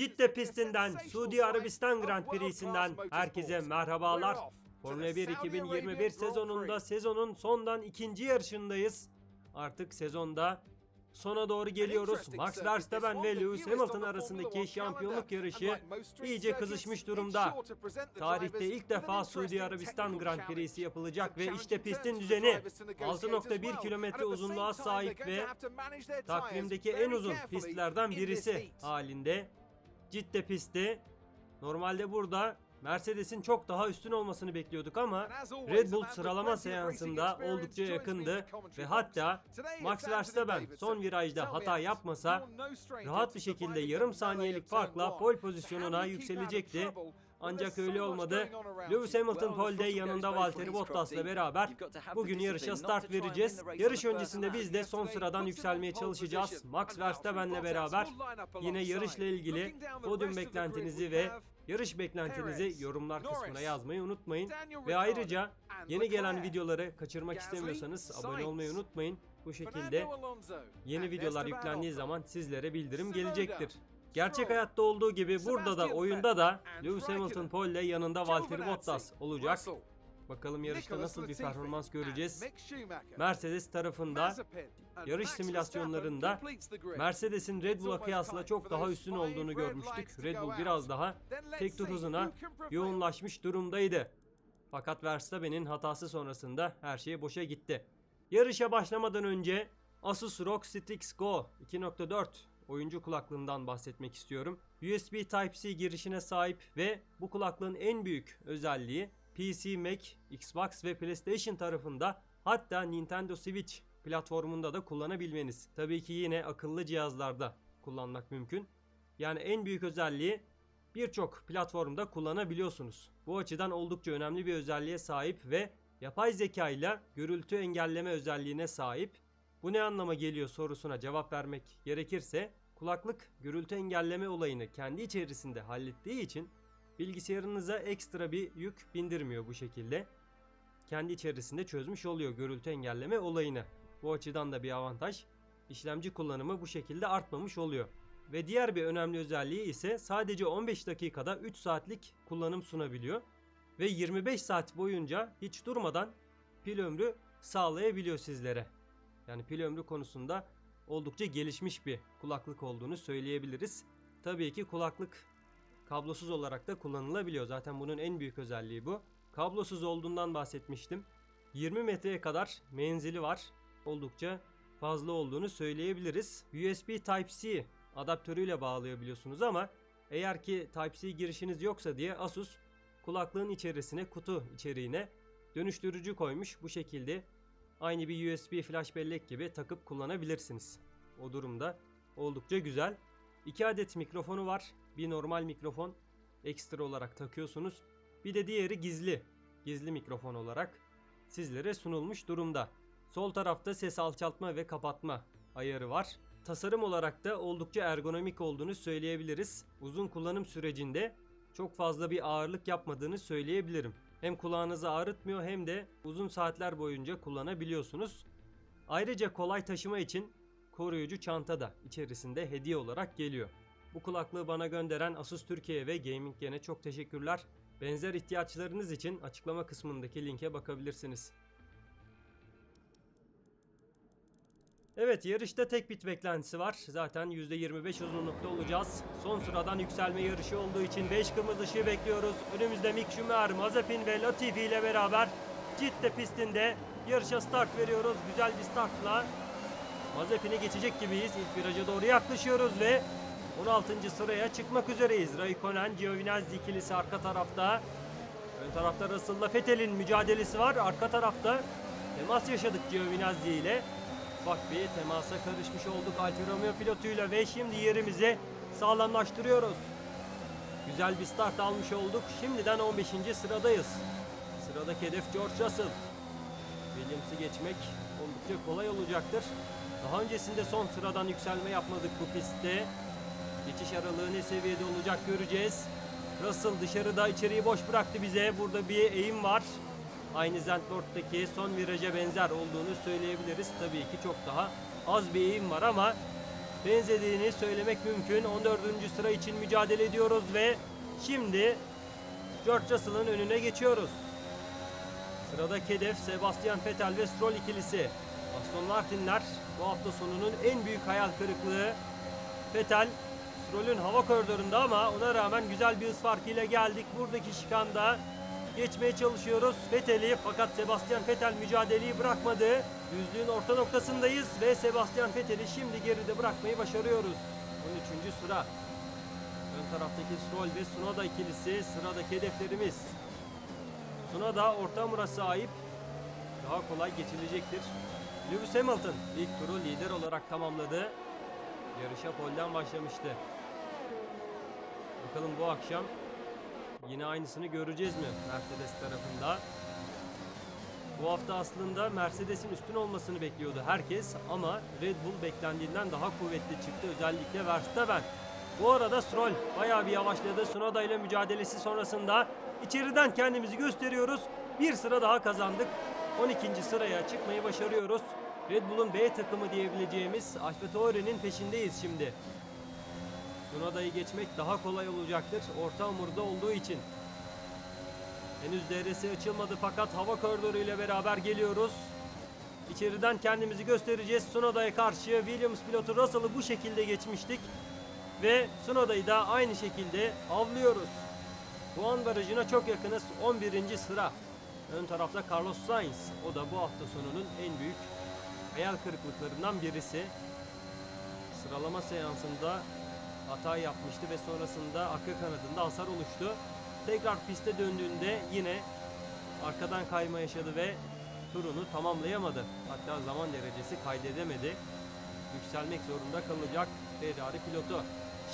Cidde pistinden Suudi Arabistan Grand Prix'sinden herkese merhabalar. Formula 1 2021 sezonunda sezonun sondan ikinci yarışındayız. Artık sezonda sona doğru geliyoruz. Max Verstappen ve Lewis Hamilton arasındaki şampiyonluk yarışı iyice kızışmış durumda. Tarihte ilk defa Suudi Arabistan Grand Prix'si yapılacak ve işte pistin düzeni 6.1 kilometre uzunluğa sahip ve takvimdeki en uzun pistlerden birisi halinde. Cidde pisti. Normalde burada Mercedes'in çok daha üstün olmasını bekliyorduk ama Red Bull sıralama seansında oldukça yakındı ve hatta Max Verstappen son virajda hata yapmasa rahat bir şekilde yarım saniyelik farkla pole pozisyonuna yükselecekti. Ancak öyle olmadı. Lewis Hamilton pole'de yanında Valtteri Bottas'la beraber bugün yarışa start vereceğiz. Yarış öncesinde biz de son sıradan yükselmeye çalışacağız. Max Verstappen'le beraber yine yarışla ilgili podyum beklentinizi ve yarış beklentinizi yorumlar kısmına yazmayı unutmayın. Ve ayrıca yeni gelen videoları kaçırmak istemiyorsanız abone olmayı unutmayın. Bu şekilde yeni videolar yüklendiği zaman sizlere bildirim gelecektir. Gerçek hayatta olduğu gibi burada da oyunda da Lewis Hamilton pole ile yanında Valtteri Bottas olacak. Bakalım yarışta nasıl bir performans göreceğiz. Mercedes tarafında yarış simülasyonlarında Mercedes'in Red Bull'a kıyasla çok daha üstün olduğunu görmüştük. Red Bull biraz daha tek tur hızına yoğunlaşmış durumdaydı. Fakat Verstappen'in hatası sonrasında her şey boşa gitti. Yarışa başlamadan önce Asus ROG Strix Go 2.4 oyuncu kulaklığından bahsetmek istiyorum. USB Type-C girişine sahip ve bu kulaklığın en büyük özelliği PC, Mac, Xbox ve PlayStation tarafında hatta Nintendo Switch platformunda da kullanabilmeniz. Tabii ki yine akıllı cihazlarda kullanmak mümkün. Yani en büyük özelliği birçok platformda kullanabiliyorsunuz. Bu açıdan oldukça önemli bir özelliğe sahip ve yapay zeka ile görüntü engelleme özelliğine sahip. Bu ne anlama geliyor sorusuna cevap vermek gerekirse kulaklık gürültü engelleme olayını kendi içerisinde hallettiği için bilgisayarınıza ekstra bir yük bindirmiyor bu şekilde. Kendi içerisinde çözmüş oluyor gürültü engelleme olayını. Bu açıdan da bir avantaj. İşlemci kullanımı bu şekilde artmamış oluyor. Ve diğer bir önemli özelliği ise sadece 15 dakikada 3 saatlik kullanım sunabiliyor. Ve 25 saat boyunca hiç durmadan pil ömrü sağlayabiliyor sizlere. Yani pil ömrü konusunda oldukça gelişmiş bir kulaklık olduğunu söyleyebiliriz. Tabii ki kulaklık kablosuz olarak da kullanılabiliyor. Zaten bunun en büyük özelliği bu. Kablosuz olduğundan bahsetmiştim. 20 metreye kadar menzili var. Oldukça fazla olduğunu söyleyebiliriz. USB Type-C adaptörüyle bağlayabiliyorsunuz ama eğer ki Type-C girişiniz yoksa diye Asus kulaklığın içerisine kutu içeriğine dönüştürücü koymuş. Bu şekilde aynı bir USB flash bellek gibi takıp kullanabilirsiniz. O durumda oldukça güzel. 2 adet mikrofonu var. Bir normal mikrofon ekstra olarak takıyorsunuz. Bir de diğeri gizli. Gizli mikrofon olarak sizlere sunulmuş durumda. Sol tarafta ses alçaltma ve kapatma ayarı var. Tasarım olarak da oldukça ergonomik olduğunu söyleyebiliriz. Uzun kullanım sürecinde çok fazla bir ağırlık yapmadığını söyleyebilirim. Hem kulağınızı ağrıtmıyor hem de uzun saatler boyunca kullanabiliyorsunuz. Ayrıca kolay taşıma için koruyucu çanta da içerisinde hediye olarak geliyor. Bu kulaklığı bana gönderen Asus Türkiye ve Gaming Gen'e çok teşekkürler. Benzer ihtiyaçlarınız için açıklama kısmındaki linke bakabilirsiniz. Evet yarışta tek bit beklentisi var. Zaten %25 uzunlukta olacağız. Son sıradan yükselme yarışı olduğu için 5 kırmızı ışığı bekliyoruz. Önümüzde Mick Schumacher, Mazepin ve Latifi ile beraber Cidde pistinde yarışa start veriyoruz. Güzel bir startla Mazepin'i geçecek gibiyiz. İlk viraja doğru yaklaşıyoruz ve 16. sıraya çıkmak üzereyiz. Raikkonen, Giovinazzi ikilisi arka tarafta. Ön tarafta Russell'la Vettel'in mücadelesi var. Arka tarafta temas yaşadık Giovinazzi ile. Bak bir temasa karışmış olduk Alfa pilotuyla ve şimdi yerimizi sağlamlaştırıyoruz. Güzel bir start almış olduk. Şimdiden 15. sıradayız. Sıradaki hedef George Russell. Williams'ı geçmek oldukça kolay olacaktır. Daha öncesinde son sıradan yükselme yapmadık bu pistte. Geçiş aralığı ne seviyede olacak göreceğiz. Russell dışarıda içeriği boş bıraktı bize. Burada bir eğim var. Aynı Zandvoort'taki son viraja benzer olduğunu söyleyebiliriz. Tabii ki çok daha az bir eğim var ama benzediğini söylemek mümkün. 14. sıra için mücadele ediyoruz ve şimdi George Russell'ın önüne geçiyoruz. Sıradaki hedef Sebastian Vettel ve Stroll ikilisi. Aston Martin'ler bu hafta sonunun en büyük hayal kırıklığı. Vettel Stroll'ün hava koridorunda ama ona rağmen güzel bir hız farkıyla geldik. Buradaki şikanda geçmeye çalışıyoruz Vettel'i fakat Sebastian Vettel mücadeleyi bırakmadı. Düzlüğün orta noktasındayız ve Sebastian Vettel'i şimdi geride bırakmayı başarıyoruz. 13. sıra. Ön taraftaki Stroll ve Tsunoda ikilisi sıradaki hedeflerimiz. Tsunoda orta hamura sahip daha kolay geçilecektir. Lewis Hamilton ilk turu lider olarak tamamladı. Yarışa polden başlamıştı. Bakalım bu akşam yine aynısını göreceğiz mi Mercedes tarafında? Bu hafta aslında Mercedes'in üstün olmasını bekliyordu herkes ama Red Bull beklendiğinden daha kuvvetli çıktı özellikle Verstappen. Bu arada Stroll bayağı bir yavaşladı. Tsunoda ile mücadelesi sonrasında içeriden kendimizi gösteriyoruz. Bir sıra daha kazandık. 12. sıraya çıkmayı başarıyoruz. Red Bull'un B takımı diyebileceğimiz AlphaTauri'nin peşindeyiz şimdi. Tsunoda'yı geçmek daha kolay olacaktır orta hamurda olduğu için. Henüz DRS açılmadı fakat hava koridoru ile beraber geliyoruz. İçeriden kendimizi göstereceğiz. Tsunoda'ya karşı Williams pilotu Russell'ı bu şekilde geçmiştik. Ve Tsunoda'yı da aynı şekilde avlıyoruz. Puan barajına çok yakınız. 11. sıra. Ön tarafta Carlos Sainz. O da bu hafta sonunun en büyük hayal kırıklıklarından birisi. Sıralama seansında hata yapmıştı ve sonrasında arka kanadında hasar oluştu. Tekrar piste döndüğünde yine arkadan kayma yaşadı ve turunu tamamlayamadı. Hatta zaman derecesi kaydedemedi. Yükselmek zorunda kalacak Ferrari pilotu.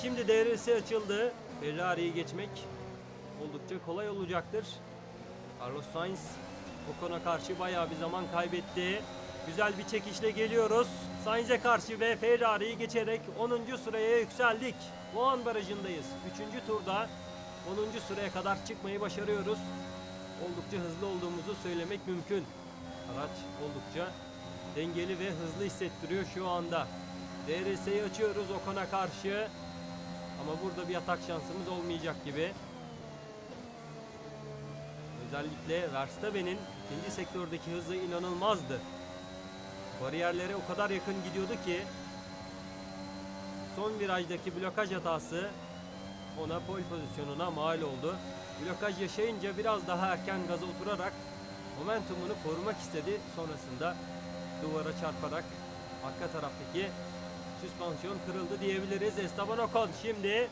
Şimdi DRS açıldı. Ferrari'yi geçmek oldukça kolay olacaktır. Carlos Sainz Ocon'a karşı bayağı bir zaman kaybetti. Güzel bir çekişle geliyoruz. Sainz'e karşı ve Ferrari'yi geçerek 10. sıraya yükseldik. Puan barajındayız. 3. turda 10. sıraya kadar çıkmayı başarıyoruz. Oldukça hızlı olduğumuzu söylemek mümkün. Araç oldukça dengeli ve hızlı hissettiriyor şu anda. DRS'yi açıyoruz Ocon'a karşı. Ama burada bir atak şansımız olmayacak gibi. Özellikle Verstappen'in ikinci sektördeki hızı inanılmazdı. Bariyerlere o kadar yakın gidiyordu ki son virajdaki blokaj hatası ona pole pozisyonuna mal oldu. Blokaj yaşayınca biraz daha erken gaza oturarak momentumunu korumak istedi. Sonrasında duvara çarparak arka taraftaki süspansiyon kırıldı diyebiliriz. Esteban Ocon şimdi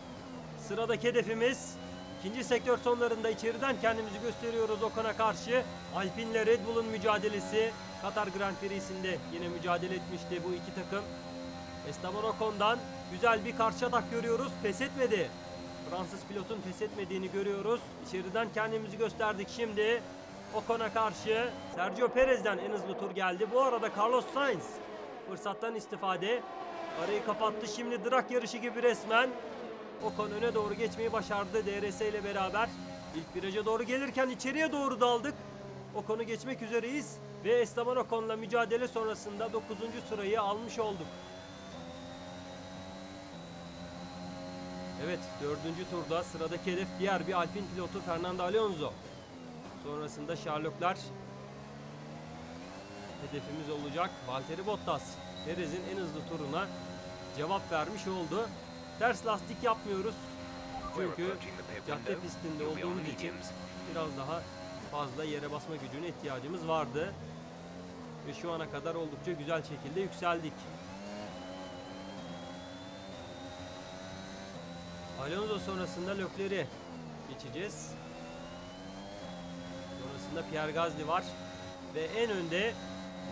sıradaki hedefimiz ikinci sektör sonlarında içeriden kendimizi gösteriyoruz Ocon'a karşı. Alpine Red Bull'un mücadelesi Katar Grand Prix'sinde yine mücadele etmişti bu iki takım. Esteban Ocon'dan güzel bir karşı atak görüyoruz. Pes etmedi. Fransız pilotun pes etmediğini görüyoruz. İçeriden kendimizi gösterdik şimdi. Ocon'a karşı Sergio Perez'den en hızlı tur geldi. Bu arada Carlos Sainz fırsattan istifade arayı kapattı. Şimdi drag yarışı gibi resmen Ocon öne doğru geçmeyi başardı DRS ile beraber. İlk viraja doğru gelirken içeriye doğru daldık. Ocon'u geçmek üzereyiz ve Esteban Ocon'la mücadele sonrasında 9. sırayı almış olduk. Evet, dördüncü turda sıradaki hedef diğer bir Alpine pilotu Fernando Alonso. Sonrasında Sherlocklar hedefimiz olacak. Valtteri Bottas, Perez'in en hızlı turuna cevap vermiş oldu. Ters lastik yapmıyoruz. Çünkü cadde pistinde olduğumuz için biraz daha fazla yere basma gücüne ihtiyacımız vardı. Ve şu ana kadar oldukça güzel şekilde yükseldik. Alonso sonrasında Lökler'i geçeceğiz. Sonrasında Pierre Gasly var. Ve en önde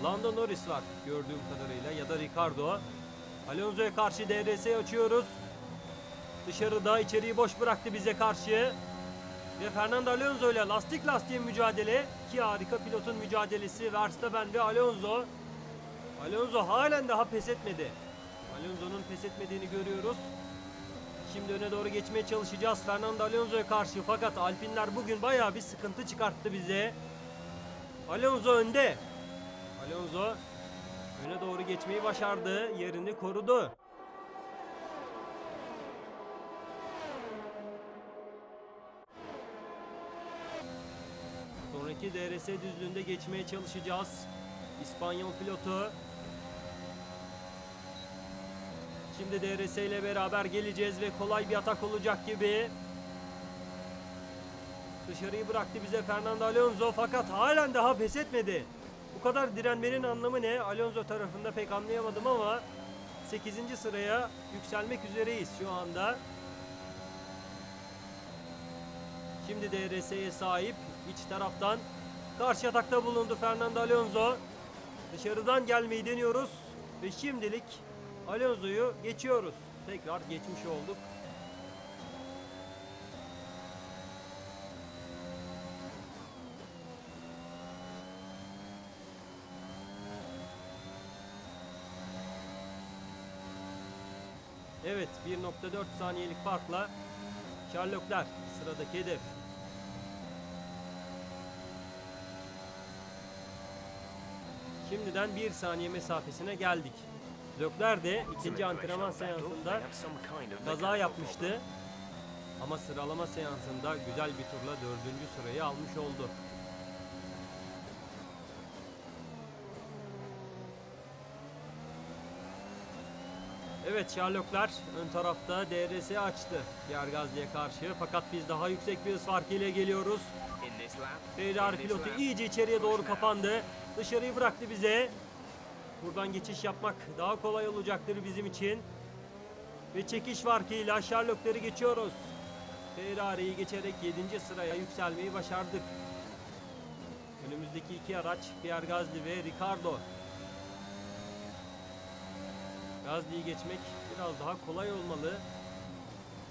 Lando Norris var gördüğüm kadarıyla ya da Ricardo. Alonso'ya karşı DRS açıyoruz. Dışarıda içeriği boş bıraktı bize karşı. Ve Fernando Alonso ile lastik lastiğe mücadele. İki harika pilotun mücadelesi Verstappen ve Alonso. Alonso halen daha pes etmedi. Alonso'nun pes etmediğini görüyoruz. Şimdi öne doğru geçmeye çalışacağız Fernando Alonso'ya karşı fakat Alpinler bugün bayağı bir sıkıntı çıkarttı bize. Alonso önde. Alonso öne doğru geçmeyi başardı. Yerini korudu. Anki DRS düzlüğünde geçmeye çalışacağız. İspanyol pilotu. Şimdi DRS ile beraber geleceğiz ve kolay bir atak olacak gibi. Dışarıyı bıraktı bize Fernando Alonso fakat halen daha pes etmedi. Bu kadar direnmenin anlamı ne? Alonso tarafında pek anlayamadım ama 8. sıraya yükselmek üzereyiz şu anda. Şimdi DRS'ye sahip iç taraftan karşı atakta bulundu Fernando Alonso. Dışarıdan gelmeyi deniyoruz ve şimdilik Alonso'yu geçiyoruz. Tekrar geçmiş olduk. Evet 1.4 saniyelik farkla Sherlockler sıradaki hedef. Şimdiden 1 saniye mesafesine geldik. Lökler de ikinci antrenman seansında kaza yapmıştı. Ama sıralama seansında güzel bir turla dördüncü sırayı almış oldu. Evet Sherlocklar ön tarafta DRS açtı Pierre Gasly'e karşı fakat biz daha yüksek bir hız farkıyla geliyoruz. Ferrari pilotu iyice içeriye doğru kapandı. Dışarıyı bıraktı bize. Buradan geçiş yapmak daha kolay olacaktır bizim için. Ve çekiş farkıyla Sherlockları geçiyoruz. Ferrari'yi geçerek 7. sıraya yükselmeyi başardık. Önümüzdeki iki araç Pierre Gasly ve Ricardo. Gasly'yi geçmek biraz daha kolay olmalı.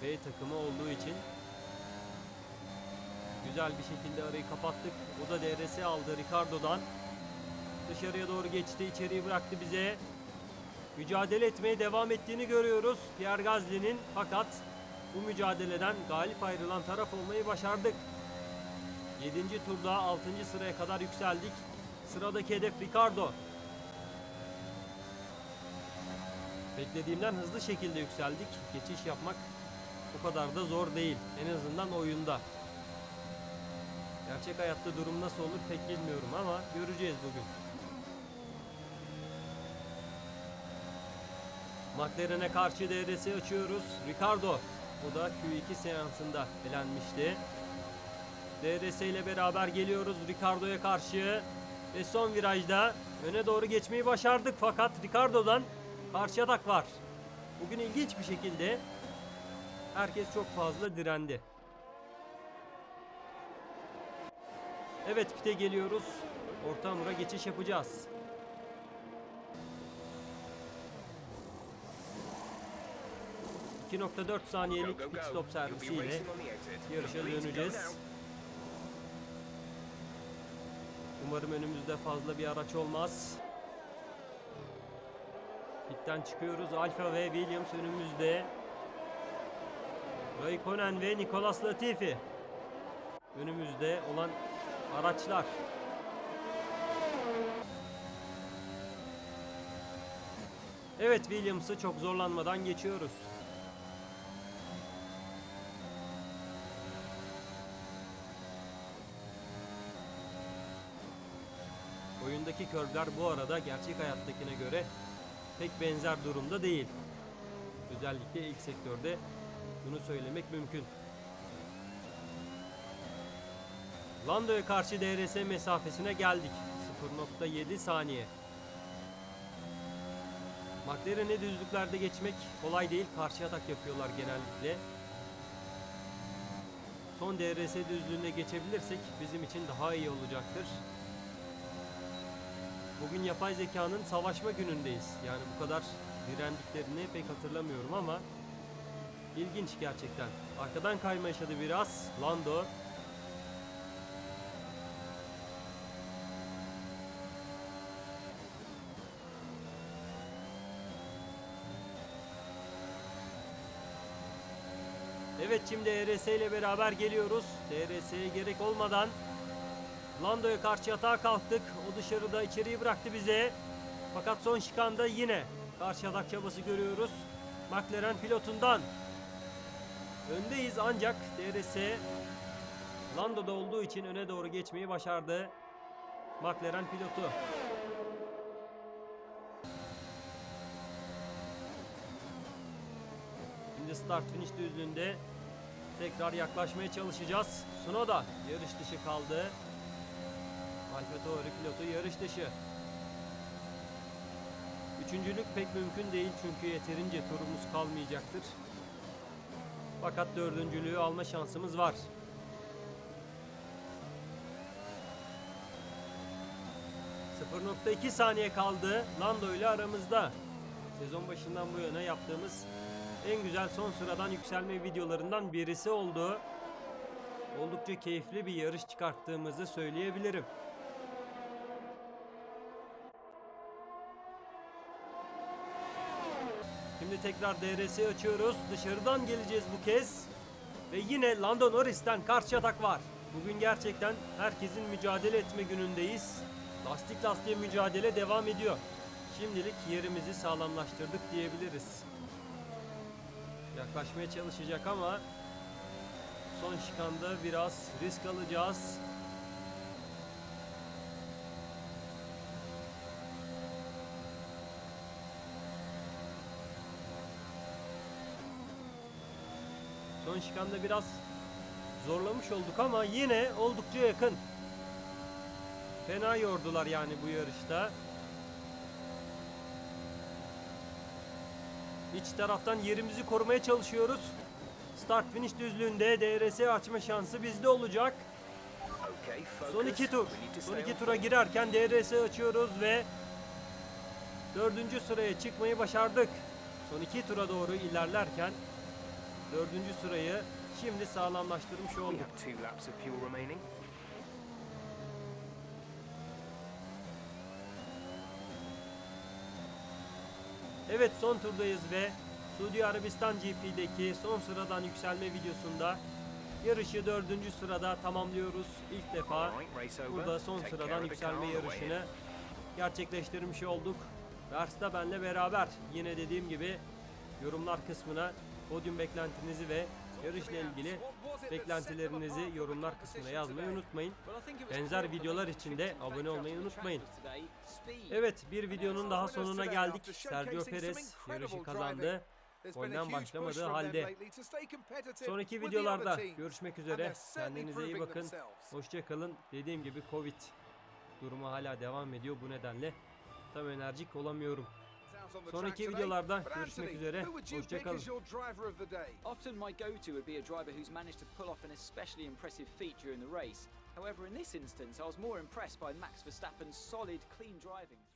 B takımı olduğu için güzel bir şekilde arayı kapattık. O da DRS aldı Ricardo'dan. Dışarıya doğru geçti, içeriği bıraktı bize. Mücadele etmeye devam ettiğini görüyoruz Pierre Gasly'nin. Fakat bu mücadeleden galip ayrılan taraf olmayı başardık. 7. turda 6. sıraya kadar yükseldik. Sıradaki hedef Ricardo. Beklediğimden hızlı şekilde yükseldik. Geçiş yapmak o kadar da zor değil. En azından oyunda. Gerçek hayatta durum nasıl olur pek bilmiyorum ama göreceğiz bugün. McLaren'e karşı DRS açıyoruz. Ricardo. O da Q2 seansında elenmişti. DRS ile beraber geliyoruz Ricardo'ya karşı. Ve son virajda öne doğru geçmeyi başardık fakat Ricardo'dan karşı atak var. Bugün ilginç bir şekilde herkes çok fazla direndi. Evet pite geliyoruz. Orta hamura geçiş yapacağız. ...2.4 saniyelik pit stop servisiyle yarışa döneceğiz. Umarım önümüzde fazla bir araç olmaz. Pitten çıkıyoruz. Alfa ve Williams önümüzde. Raikkonen ve Nicolas Latifi önümüzde olan araçlar. Evet Williams'ı çok zorlanmadan geçiyoruz. Oyundaki körbler bu arada gerçek hayattakine göre pek benzer durumda değil. Özellikle ilk sektörde bunu söylemek mümkün. Lando'ya karşı DRS mesafesine geldik. 0.7 saniye. McLaren'e düzlüklerde geçmek kolay değil. Karşı atak yapıyorlar genellikle. Son DRS düzlüğünde geçebilirsek bizim için daha iyi olacaktır. Bugün yapay zekanın savaşma günündeyiz. Yani bu kadar direndiklerini pek hatırlamıyorum ama ilginç gerçekten. Arkadan kayma yaşadı biraz. Lando Evet şimdi ERS ile beraber geliyoruz. DRS'ye gerek olmadan Lando'ya karşı atağa kalktık. O dışarıda içeriği bıraktı bize. Fakat son şikanda yine karşı atak çabası görüyoruz. McLaren pilotundan. Öndeyiz ancak DRS Lando'da olduğu için öne doğru geçmeyi başardı. McLaren pilotu. Şimdi start finish düzlüğünde tekrar yaklaşmaya çalışacağız. Sunoda yarış dışı kaldı. Alfa Tauri pilotu yarış dışı. Üçüncülük pek mümkün değil çünkü yeterince turumuz kalmayacaktır. Fakat dördüncülüğü alma şansımız var. ...0.2 saniye kaldı. Lando ile aramızda. Sezon başından bu yana yaptığımız en güzel son sıradan yükselme videolarından birisi oldu. Oldukça keyifli bir yarış çıkarttığımızı söyleyebilirim. Şimdi tekrar DRS açıyoruz. Dışarıdan geleceğiz bu kez. Ve yine Lando Norris'ten karşı atak var. Bugün gerçekten herkesin mücadele etme günündeyiz. Lastik lastiğe mücadele devam ediyor. Şimdilik yerimizi sağlamlaştırdık diyebiliriz. Yaklaşmaya çalışacak ama son şikanda biraz risk alacağız. Son şikanda biraz zorlamış olduk ama yine oldukça yakın. Fena yordular yani bu yarışta. İç taraftan yerimizi korumaya çalışıyoruz. Start finish düzlüğünde DRS açma şansı bizde olacak. Son iki tur. Son iki tura girerken DRS açıyoruz ve dördüncü sıraya çıkmayı başardık. Son iki tura doğru ilerlerken dördüncü sırayı şimdi sağlamlaştırmış olduk. Evet son turdayız ve Suudi Arabistan GP'deki son sıradan yükselme videosunda yarışı dördüncü sırada tamamlıyoruz. İlk defa burada son sıradan yükselme yarışını gerçekleştirmiş olduk. Verstappen'le beraber yine dediğim gibi yorumlar kısmına podyum beklentinizi ve yarışla ilgili beklentilerinizi yorumlar kısmına yazmayı unutmayın. Benzer videolar için de abone olmayı unutmayın. Evet bir videonun daha sonuna geldik. Sergio Perez yarışı kazandı. Oyundan başlamadığı halde. Sonraki videolarda görüşmek üzere. Kendinize iyi bakın. Hoşçakalın. Dediğim gibi Covid durumu hala devam ediyor. Bu nedenle tam enerjik olamıyorum. Sonraki videolarda görüşmek üzere. Hoşçakalın. Often my go-to would be a driver who's managed to pull off an especially impressive feat during the race. However, in this instance, I was more impressed by Max Verstappen's solid, clean driving throughout the